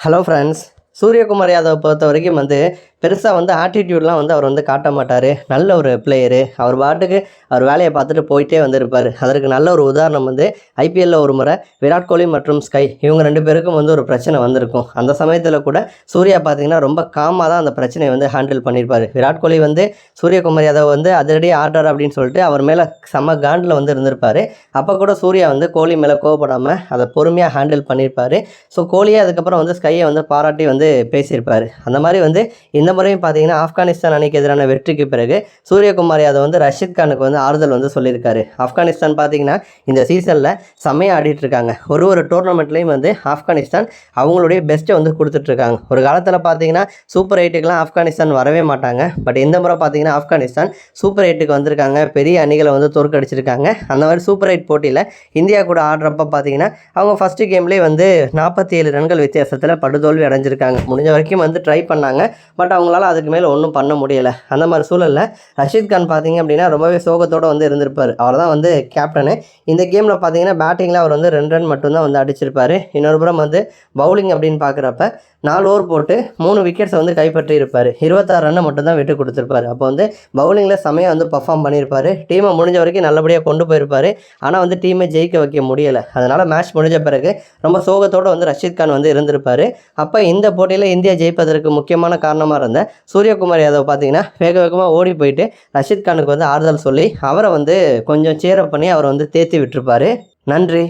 Hello friends Suryakumar Yadav பொறுத்த வரைக்கும் வந்து பெருசாக வந்து ஆட்டிடியூட்லாம் வந்து அவர் வந்து காட்ட மாட்டார். நல்ல ஒரு பிளேயரு அவர் பாட்டுக்கு அவர் வேலையை பார்த்துட்டு போயிட்டே வந்திருப்பார். அதற்கு நல்ல ஒரு உதாரணம் வந்து ஐபிஎல்லில் ஒரு முறை விராட் கோலி மற்றும் ஸ்கை இவங்க ரெண்டு பேருக்கும் வந்து ஒரு பிரச்சனை வந்திருக்கும். அந்த சமயத்தில் கூட சூர்யா பார்த்தீங்கன்னா ரொம்ப காமாக தான் அந்த பிரச்சனையை வந்து ஹேண்டில் பண்ணியிருப்பார் விராட் கோலி வந்து சூரியகுமார் யாதவ் வந்து அதிரடி ஆர்டர் அப்படின்னு சொல்லிட்டு அவர் மேலே செம்ம காண்டில் வந்து இருந்திருப்பார். அப்போ கூட சூர்யா வந்து கோலி மேலே கோவப்படாமல் அதை பொறுமையாக ஹேண்டில் பண்ணியிருப்பார் ஸோ கோலியே அதுக்கப்புறம் வந்து ஸ்கையை வந்து பாராட்டி வந்து பேசியிருப்பார். அந்த மாதிரி வந்து இந்த இந்த முறையும் பார்த்தீங்கன்னா ஆப்கானிஸ்தான் அணிக்கு எதிரான வெற்றிக்கு பிறகு சூரியகுமார் யாதவ் வந்து ரஷீத் கானுக்கு வந்து ஆறுதல் வந்து சொல்லியிருக்காரு. ஆப்கானிஸ்தான் பார்த்தீங்கன்னா இந்த சீசனில் செம்மையாக ஆடிட்டு இருக்காங்க. ஒரு ஒரு டோர்னமெண்ட்லேயும் வந்து ஆப்கானிஸ்தான் அவங்களுடைய பெஸ்ட்டை வந்து கொடுத்துட்ருக்காங்க ஒரு காலத்தில் பார்த்தீங்கன்னா சூப்பர் எயிட்டுக்கெலாம் ஆப்கானிஸ்தான் வரவே மாட்டாங்க. பட் இந்த முறை பார்த்தீங்கன்னா ஆப்கானிஸ்தான் சூப்பர் எயிட்டுக்கு வந்திருக்காங்க. பெரிய அணிகளை வந்து தோற்கடிச்சிருக்காங்க. அந்த மாதிரி சூப்பர் எயிட் போட்டியில் இந்தியா கூட ஆடுறப்ப பார்த்தீங்கன்னா அவங்க ஃபஸ்ட்டு கேம்லேயே வந்து நாற்பத்தி ஏழு ரன்கள் வித்தியாசத்தில் படுதோல்வி அடைஞ்சிருக்காங்க. முடிஞ்ச வரைக்கும் வந்து ட்ரை பண்ணாங்க. பட் அவங்களால அதுக்கு மேலே ஒன்றும் பண்ண முடியலை. அந்த மாதிரி சூழலில் ரஷீத் கான் பார்த்தீங்க அப்படின்னா ரொம்பவே சோகத்தோடு வந்து இருந்திருப்பார். அவர் தான் வந்து கேப்டனு இந்த கேமில் பார்த்தீங்கன்னா பேட்டிங்கில் அவர் வந்து ரெண்டு ரன் மட்டும்தான் வந்து அடிச்சிருப்பார். இன்னொரு புறம் வந்து பவுலிங் அப்படின்னு பார்க்குறப்ப நாலு ஓவர் போட்டு மூணு விக்கெட்ஸை வந்து கைப்பற்றி இருப்பார் இருபத்தாறு ரன்னை மட்டும்தான் விட்டு கொடுத்துருப்பாரு. அப்போ வந்து பவுலிங்கில் செமையாக வந்து பர்ஃபார்ம் பண்ணியிருப்பார். டீமை முடிஞ்ச வரைக்கும் நல்லபடியாக கொண்டு போயிருப்பார். ஆனால் வந்து டீமை ஜெயிக்க வைக்க முடியலை. அதனால் மேட்ச் முடிஞ்ச பிறகு ரொம்ப சோகத்தோடு வந்து ரஷீத் கான் வந்து இருந்திருப்பார். அப்போ இந்த போட்டியில் இந்தியா ஜெயிப்பதற்கு முக்கியமான காரணமாக இருந்த சூரியகுமார் யாதவ் பார்த்தீங்கன்னா வேக வேகமாக ஓடி போயிட்டு ரஷீத் கானுக்கு வந்து ஆறுதல் சொல்லி அவரை வந்து கொஞ்சம் சேரப் பண்ணி அவரை வந்து தேத்தி விட்டுருப்பாரு. நன்றி.